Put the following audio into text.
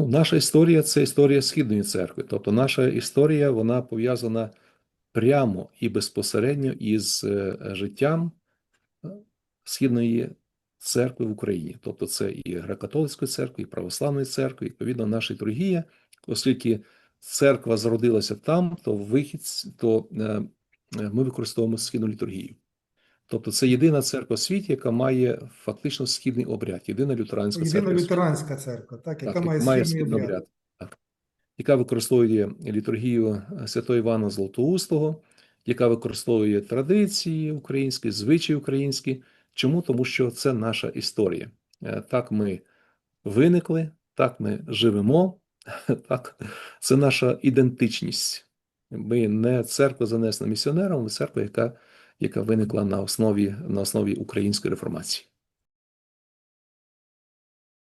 Ну, наша історія це історія Східної церкви. Тобто, наша історія вона пов'язана прямо і безпосередньо із е, життям е, Східної церкви в Україні. Тобто, це і греко-католицької церкви, і православної церкви, і, відповідно, наша літургія, оскільки церква зародилася там, то вихід, то е, ми використовуємо східну літургію. Тобто, це єдина церква в світі, яка має фактично східний обряд, єдина лютеранська церква. Єдина лютеранська церква, так, яка Так, має має східний обряд. обряд, так. яка використовує літургію святого Івана Золотоустого, яка використовує традиції українські, звичаї українські. Чому? Тому що це наша історія. Е, Так ми виникли, так ми живемо, так, це наша ідентичність. Ми не церква занесена місіонером, ми церква, яка, яка виникла на основі, на основі української реформації.